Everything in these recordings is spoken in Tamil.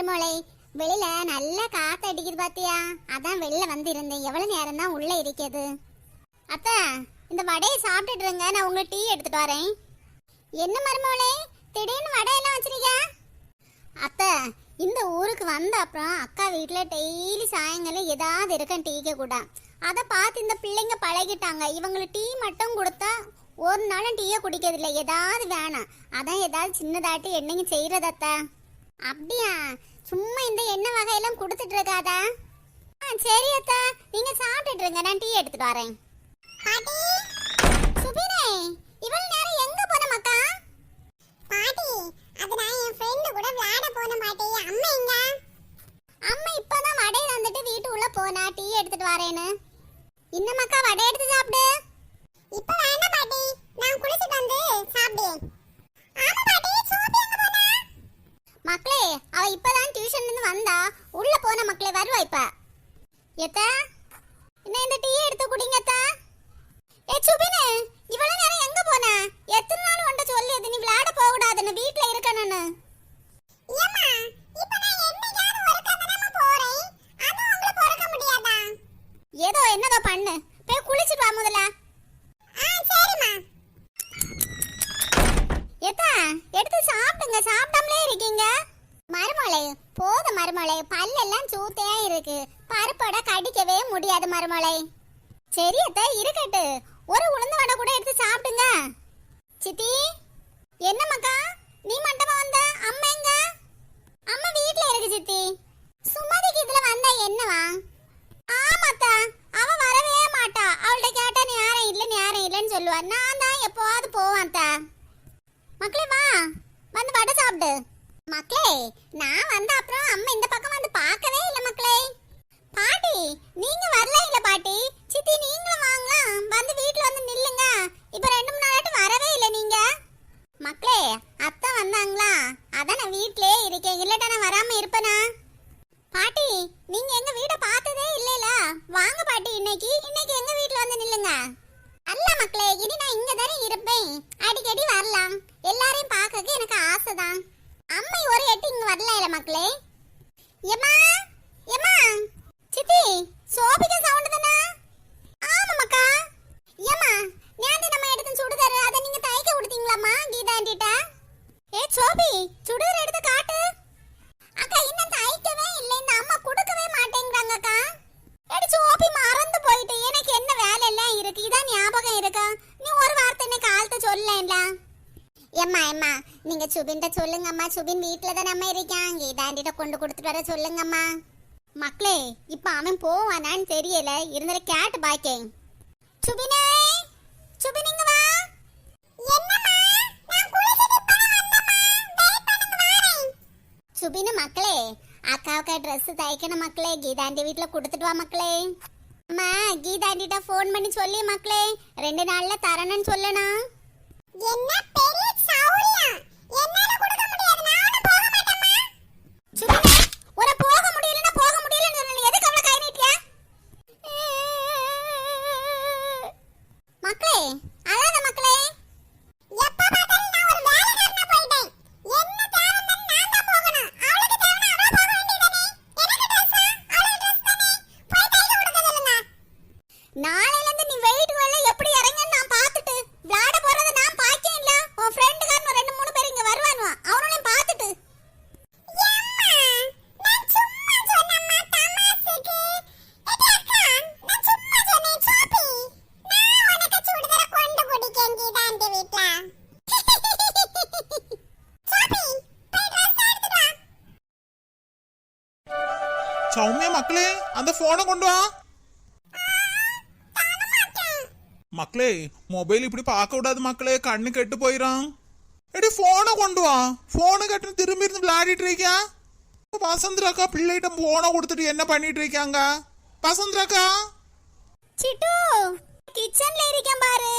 மருமலை வெளியில நல்ல காத்து அடிக்குது பாத்தியா? அதான் வெளில வந்திருந்தேன். எவ்வளவு நேரம் தான் உள்ள இருக்கிறது? அத்த இந்த வடையை சாப்பிட்டுட்டு இருங்க. நான் உங்களுக்கு டீ எடுத்துட்டு வரேன். என்ன மருமலை திடீர்னு வடையெல்லாம் வச்சிருக்க? அத்த இந்த ஊருக்கு வந்த அப்புறம் அக்கா வீட்டில் டெய்லி சாயங்காலம் ஏதாவது இருக்கும் டீக்க கூட. அதை பார்த்து இந்த பிள்ளைங்க பழகிட்டாங்க. இவங்களுக்கு டீ மட்டும் கொடுத்தா ஒரு நாளும் டீயை குடிக்கிறதில்ல. ஏதாவது வேணாம். அதான் ஏதாவது சின்னதாட்டி என்னைங்க செய்யறதத்த அப்படியா? சும்மா இந்த எண்ணெய் வகையெல்லாம் கொடுத்துட்டு இருக்காதா ஆ சரி அத்தா. நீங்க சாப்பிட்டுட்டு இருங்க நான் டீ எடுத்துட்டு வரேன். சுபினே இவ்வளவு நேரம் எங்க போன மக்கா பாட்டி அது நான் என் ஃப்ரெண்டு கூட விளையாட போன பாட்டி. அம்மா எங்க? அம்மா இப்பதான் வடை வந்துட்டு வீட்டு உள்ள போனா. டீ எடுத்துட்டு வரேன்னு. இன்னமாக்கா வடை எடுத்து சாப்பிடு. இப்ப வேண்டாம் பாட்டி. நான் குளிச்சிட்டு வந்து சாப்பிடுவேன் ஆமா பாட்டி சோபி எங்க போனா மக்களே அவ இப்பதான் டியூஷன்ல இருந்து வந்தா உள்ள போன மக்களே வருவா இப்ப. எத்த என்ன இந்த டீ எடுத்து குடிங்கத்தா ஏ சுபினு இவ்வளவு நேரம் எங்க போன? எத்தனை நாள் உன்ட்ட சொல்லியது நீ விளையாட போக கூடாதுன்னு வீட்டுல இருக்கணும்னு. ஏமா இப்ப நான் என்னைக்காவது ஒரு கந்தனமா போறேன் அது உங்களுக்கு பொறுக்க முடியாதா ஏதோ என்னதோ பண்ணு போய் குளிச்சிட்டு வா முதல்ல ஆ சரிம்மா ஏத்தா எடுத்து சாப்பிடுங்க சாப்பிடாமலே இருக்கீங்க மருமலை போத மருமலை பல்லெல்லாம் சூத்தையா இருக்கு. பருப்போட கடிக்கவே முடியாது மருமலை சரியத்த இருக்கட்டு. ஒரு உளுந்து வடை கூட எடுத்து சாப்பிடுங்க. சித்தி என்ன மக்கா? நீ மட்டுமா வந்த? அம்மா எங்க? அம்மா வீட்ல இருக்கு சித்தி. சுமதிக்கு இதுல வந்தா என்னவா? ஆமாத்தா அவ வரவே மாட்டா. அவள்கிட்ட கேட்டா நீ யாரும் இல்ல நீ யாரும் இல்லைன்னு சொல்லுவா. நான் தான் எப்போவாது போவான் தா மக்களே வா. வந்து வடை சாப்பிடு. மக்களே நான் வந்த அப்புறம் அம்மா இந்த பக்கம் வந்து பார்க்கவே இல்லை மக்களே. பாட்டி நீங்க வரல இல்ல பாட்டி. சித்தி நீங்களும் வாங்கலாம். வந்து வீட்ல வந்து நில்லுங்க. இப்ப ரெண்டு மூணு நாளாட்டு வரவே இல்லை நீங்க. மக்களே அத்தை வந்தாங்களா? அதான் நான் வீட்லயே இருக்கேன். இல்லட்டா நான் வராம இருப்பேனா? பாட்டி நீங்க எங்க வீட பார்த்ததே இல்லைல. வாங்க பாட்டி இன்னைக்கு. இன்னைக்கு எங்க வீட்ல வந்து நில்லுங்க. அல்ல மக்களே இனி நான் இங்க தானே இருப்பேன். அடிக்கடி வரலாம். எல்லாரையும் பார்க்க எனக்கு ஆசைதான். அம்மை ஒரு எட்டு இங்க வரல இல்ல மக்களே. எம்மா எம்மா சித்தி சோபிக்க சவுண்ட் தானா? ஆமா மக்கா. ஏம்மா நேத்து நம்ம எடுத்து சுடுதாரு அதை நீங்க தைக்க கொடுத்தீங்களாம்மா கீதா ஆண்டிட்ட? ஏ சோபி சுடுதர் எடுத்து காட்டு. அக்கா இன்னும் தைக்கவே இல்லை இந்த அம்மா கொடுக்கவே மாட்டேங்கிறாங்க அக்கா. எடி சோபி மறந்து போயிட்டு எனக்கு என்ன வேலை எல்லாம் இருக்கு? இதான் ஞாபகம் இருக்கா? நீ ஒரு வார்த்தை என்ன காலத்தை சொல்லல எம்மா எம்மா நீங்க சுபின்ட்ட சொல்லுங்கம்மா. சுபின் வீட்டுல தான் நம்ம இருக்கான் கீதாண்டிட்ட கொண்டு கொடுத்துட்டு வர சொல்லுங்கம்மா. மக்களே இப்ப அவன் போவானான்னு தெரியல. இருந்தாலும் கேட்டு பாக்கேன் சுபினே சுபின் இங்க வா. சுபின் சுபினு மக்களே அக்காவுக்கு ட்ரெஸ் தைக்கணும் மக்களே. கீதாண்டி வீட்டுல கொடுத்துட்டு வா மக்களே. அம்மா கீதாண்டிட்ட ஃபோன் பண்ணி சொல்லி மக்களே. ரெண்டு நாள்ல தரணும்னு சொல்லணும். என்ன மக்களே சௌமியா மக்களே அந்த போனை கொண்டு வா. மக்களே மொபைல் இப்படி பார்க்க கூடாது மக்களே. கண்ணு கெட்டு போயிடும் எடி போனை கொண்டு வா. போனை கட்டு திரும்பி இருந்து விளையாடிட்டு இருக்கியா? வசந்தராக்கா பிள்ளைகிட்ட போனை கொடுத்துட்டு என்ன பண்ணிட்டு இருக்காங்க வசந்தராக்கா சிட்டு கிச்சன்ல இருக்கேன் பாரு.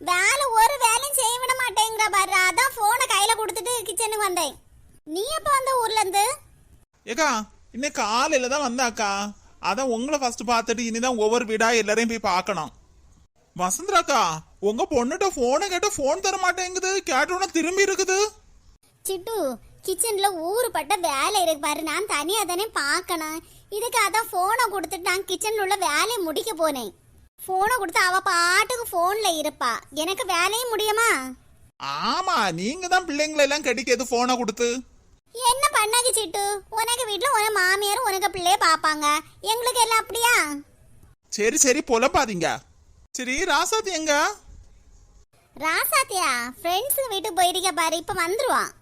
வேலை ஒரு வேலையும் செய்ய விட மாட்டேங்கிற பாரு. அதான் போனை கையில கொடுத்துட்டு கிச்சனுக்கு வந்தேன். நீ எப்ப வந்த ஊர்ல இருந்து? ஏக்கா இன்னைக்கு காலையில தான் வந்தாக்கா. அதான் உங்களை ஃபர்ஸ்ட் பார்த்துட்டு இனிதான் ஒவ்வொரு வீடா எல்லாரையும் போய் பார்க்கணும். வசந்தராக்கா உங்க பொண்ணுகிட்ட போனை கேட்ட போன் தர மாட்டேங்குது. கேட்டோன்னா திரும்பி இருக்குது. சிட்டு கிச்சன்ல ஊறுபட்ட வேலை இருக்கு பாரு. நான் தனியா தானே பார்க்கணும். இதுக்கு அதான் போனை கொடுத்துட்டு நான் கிச்சன்ல உள்ள வேலையை முடிக்க போனேன். போனை கொடுத்து அவ பாட்டுக்கு போன்ல இருப்பா. எனக்கு வேலையும் முடியுமா? ஆமா நீங்க தான் பிள்ளைங்களை எல்லாம் கடிக்கிறது போனை கொடுத்து? என்ன பண்ணாக்கு சிட்டு? உனக்கு வீட்டுல உன மாமியாரும் உனக்கு பிள்ளைய பாப்பாங்க. எங்களுக்கு எல்லாம் அப்படியா? சரி சரி புலப்பாதீங்க சரி ராசாத்தி எங்க? ராசாத்தியா ஃப்ரெண்ட்ஸ் வீட்டுக்கு போயிருக்க பாரு இப்ப வந்துருவான்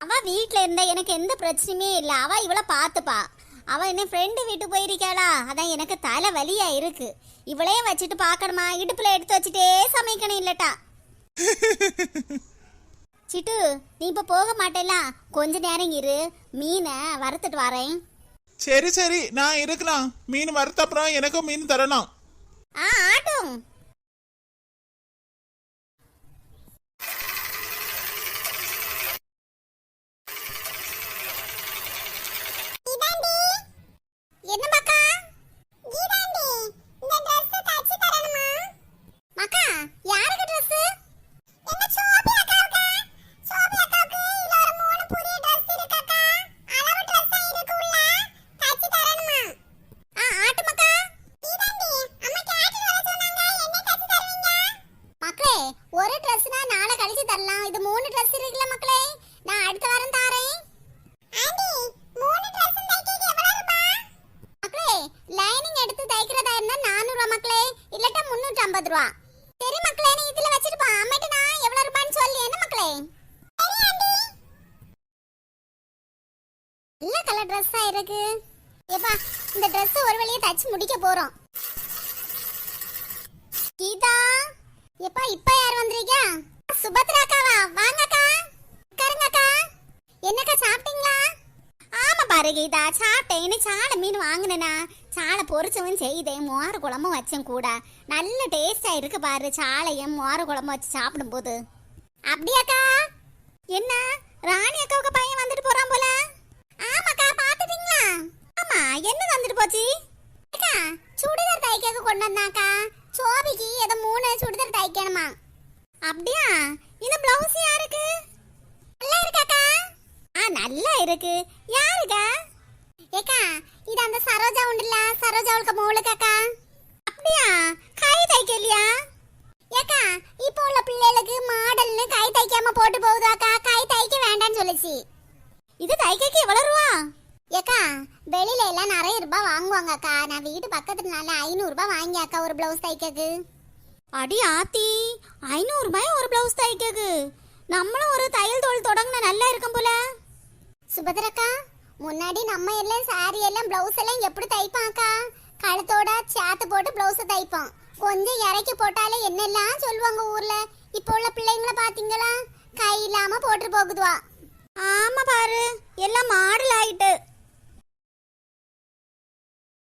அவ வீட்ல இருந்தா எனக்கு எந்த பிரச்சனையுமே இல்ல. அவ இவள பாத்துப்பா. அவ என்ன ஃப்ரெண்டு வீட்டுக்கு போயிருக்காளா? அதான் எனக்கு தலை வலியா இருக்கு. இவளையும் வச்சுட்டு பார்க்கணுமா இடுப்புல எடுத்து வச்சுட்டே சமைக்கணும் இல்லட்டா. சிட்டு நீ இப்ப போக மாட்டேல கொஞ்ச நேரம் இரு. மீனை வறுத்துட்டு வரேன். சரி சரி. நான் இருக்கலாம். மீன் வறுத்த அப்புறம் எனக்கும் மீன் தரணும். ஆ ஆட்டும் இதாண்டி என்ன மக்கா இதாண்டி இந்த Dress தச்சு தரணுமா மக்கா யாருக்கு ட்ரெஸ் என்ன சோபி அக்காவுக்கு சோபி அக்காவுக்கு இதுல ஒரு நல்ல கலர் ட்ரெஸ்ஸா இருக்கு? ஏப்பா இந்த Dress ஒரு வழியா தச்சு முடிக்க போறோம். கீதா எப்பா இப்ப யார் வந்திருக்கா? சுபத்ரா அக்காவா? வாங்கக்கா உட்காருங்கக்கா. என்னக்கா சாப்பிட்டீங்களா? ஆமா பாரு கீதா சாப்பிட்டேன். இன்னைக்கு சாலை மீன் வாங்கினேனா? சாலை பொரிச்சவும் செய்தேன். மோர குழம்பும் வச்சேன் கூட. நல்ல டேஸ்டா இருக்கு பாரு சாலையும் மோர குழம்பு வச்சு சாப்பிடும்போது. அப்படியாக்கா? என்ன? ராணி அக்காவுக்கு பையன் வந்துட்டு போறான் போல. ஆமாக்கா பாத்துட்டீங்களா ஆமா என்ன வந்துட்டு போச்சு? அக்கா சுடிதார் தைக்க கொண்டு வந்தாக்கா. சோபிக்கு ஏதோ மூணு சுடிதார் தைக்கணுமா? அப்படியா? இந்த பிளவுஸ் யாருக்கு? நல்லா இருக்காக்கா? ஆ நல்லா இருக்கு. யாருக்கா? ஏக்கா இது அந்த சரோஜா உண்டுல சரோஜாவுக்கு மோளுக்காக்கா. அப்படியா? கை தைக்கலையா? ஏக்கா இப்போ உள்ள பிள்ளைகளுக்கு மாடல்னு கை தைக்காம போட்டு போகுதாக்கா? கை தைக்க வேண்டாம்னு சொல்லுச்சு. இது தைக்கக்கு எவ்வளவு ரூபா? ஏக்கா வெளியில எல்லாம் நிறைய ரூபாய் வாங்குவாங்க அக்கா நான் வீட்டு பக்கத்துனால ஐநூறு ரூபாய் வாங்கி அக்கா ஒரு பிளவுஸ் தைக்கக்கு அடி ஆத்தி ஐநூறு ரூபாய் ஒரு பிளவுஸ் தைக்கக்கு நம்மளும் ஒரு தையல் தொழில் தொடங்கின நல்லா இருக்கும் போல. சுபத்ரக்கா முன்னாடி நம்ம எல்லாம் சாரி எல்லாம் பிளவுஸ் எல்லாம் எப்படி தைப்பாக்கா கழுத்தோட சேத்து போட்டு பிளவுஸ் தைப்போம். கொஞ்சம் இறக்கி போட்டாலே என்னெல்லாம் சொல்லுவாங்க ஊர்ல? இப்போ உள்ள பிள்ளைங்கள பாத்தீங்களா? கை இல்லாம போட்டு போகுதுவா. ஆமா பாரு எல்லாம் மாடல் ஆயிட்டு.